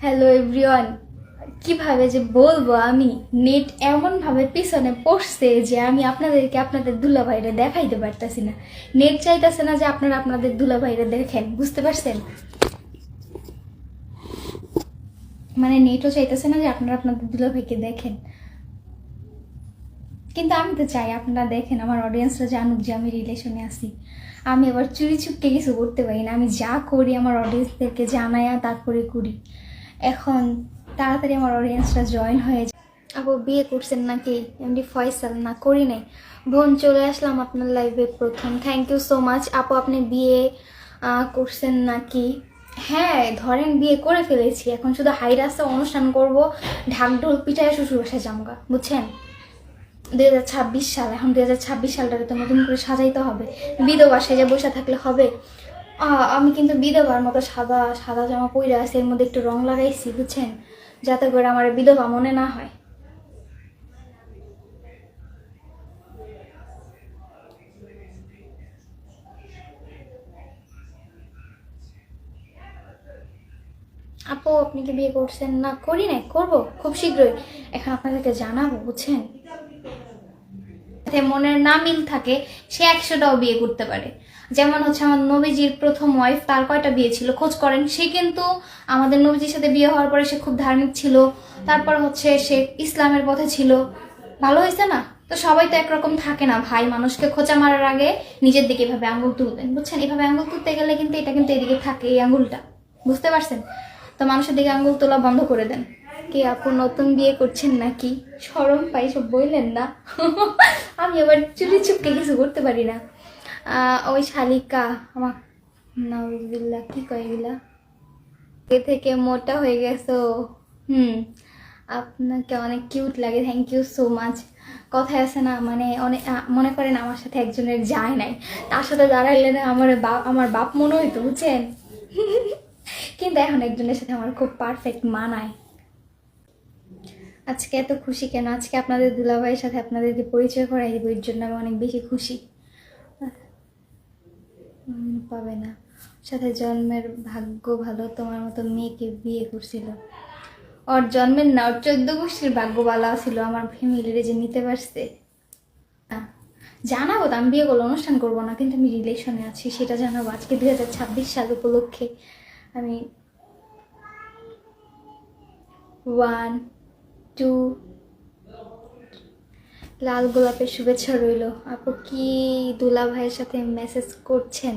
Hello everyone কীভাবে যে বলব আমি? নেট এমনভাবে পিছনে পড়ছে যে আমি আপনাদেরকে আপনাদের দুলাভাইরে দেখাইতে পারতেছি না। নেট চাইতেছে না যে আপনারা আপনাদের দুলাভাইরে দেখেন, বুঝতে পারছেন? মানে নেটও চাইতেছে না যে আপনারা আপনাদের দুলাভাইকে দেখেন। কিন্তু আমি তো চাই আপনারা দেখেন, আমার অডিয়েন্সরা জানুক যে আমি রিলেশনে আছি। আমি আবার চুরি চুপকে কিছু করতে পারি না। আমি যা করি আমার অডিয়েন্সদেরকে জানায়া তারপরে করি। এখন তাড়াতাড়ি আমার অডিয়েন্সরা জয়েন হয়ে যায়। আপু বিয়ে করছেন নাকি? এমনি ফয়সাল না করি নাই। বোন চলে আসলাম আপনার লাইভে প্রথম। থ্যাংক ইউ সো মাচ আপু আপনি বিয়ে করছেন নাকি? হ্যাঁ ধরেন বিয়ে করে ফেলেছি। এখন শুধু হাই রাস্তা অনুষ্ঠান করব ঢাক ঢোল পিঠায় শ্বশুর বাসায় জামগা বুঝছেন? দুই হাজার ছাব্বিশ সাল এখন দুই হাজার ছাব্বিশ সালটাকে তো নতুন করে সাজাইতে হবে। বিধবা সেজে বসে থাকলে হবে। আমি কিন্তু বিধবার মতো সাদা সাদা জামা পরে আছি, এর মধ্যে একটু রং লাগাইছি, বুঝছেন? যাতে করে আমার বিধবা মনে না হয়। আপু, আপনি কি বিয়ে করছেন? না, করি নাই, করব, খুব শীঘ্রই। এখন আপনাদেরকে জানাব, বুঝছেন? যাতে মনের না মিল থাকে, সে একশোটাও বিয়ে করতে পারে। যেমন হচ্ছে আমার নবীজির প্রথম ওয়াইফ তার কয়টা বিয়ে ছিল খোঁজ করেন। সে কিন্তু আমাদের নবীজির সাথে বিয়ে হওয়ার পরে সে খুব ধার্মিক ছিল। তারপর হচ্ছে সে ইসলামের পথে ছিল। ভালো হয়েছে না? তো সবাই তো একরকম থাকে না। ভাই মানুষকে খোঁচা মারার আগে নিজের দিকে এভাবে আঙুল তুলবেন। বুঝছেন? এভাবে আঙুল তুলতে গেলে কিন্তু এটা কিন্তু এদিকে থাকে এই আঙুলটা বুঝতে পারছেন? তো মানুষের দিকে আঙুল তোলা বন্ধ করে দেন। কে আপু নতুন বিয়ে করছেন নাকি? সরম পাই, সব বললেন না। আমি আবার চুরি চুপকে কিছু করতে পারি না। ওই শালিকা আমার নাউজুবিল্লাহ, কি কয় এগুলা? এ থেকে মোটা হয়ে গেছো। হুম, আপনাকে অনেক কিউট লাগে থ্যাংক ইউ সো মাচ কথায় আছে না মানে অনেক মনে করেন আমার সাথে একজনের যায় নাই। তার সাথে দাঁড়াইলে না আমার বাপ আমার বাপ মনে হইতো, বুঝছেন? কিন্তু এখন একজনের সাথে আমার খুব পারফেক্ট মানায়। আজকে এত খুশি কেন? আজকে আপনাদের দুলাভাইয়ের সাথে আপনাদেরকে পরিচয় করাই দেবো, এর জন্য আমি অনেক বেশি খুশি। পাবে না। সাথে জন্মের ভাগ্য ভালো, তোমার মতো মেয়েকে বিয়ে করছিল। ওর জন্মের না, ওর চোদ্দ গোষ্ঠীর ভাগ্য ভালো ছিল, আমার ফ্যামিলিরে যে নিতে পারছে। জানাব তো, আমি বিয়ে করলে অনুষ্ঠান করব না, কিন্তু আমি রিলেশনে আছি, সেটা জানাব। আজকে দুই হাজার ছাব্বিশ সাল উপলক্ষে আমি ওয়ান টু লাল গোলাপের শুভেচ্ছা রইল। আপু কি দুলা ভাইয়ের সাথে মেসেজ করছেন?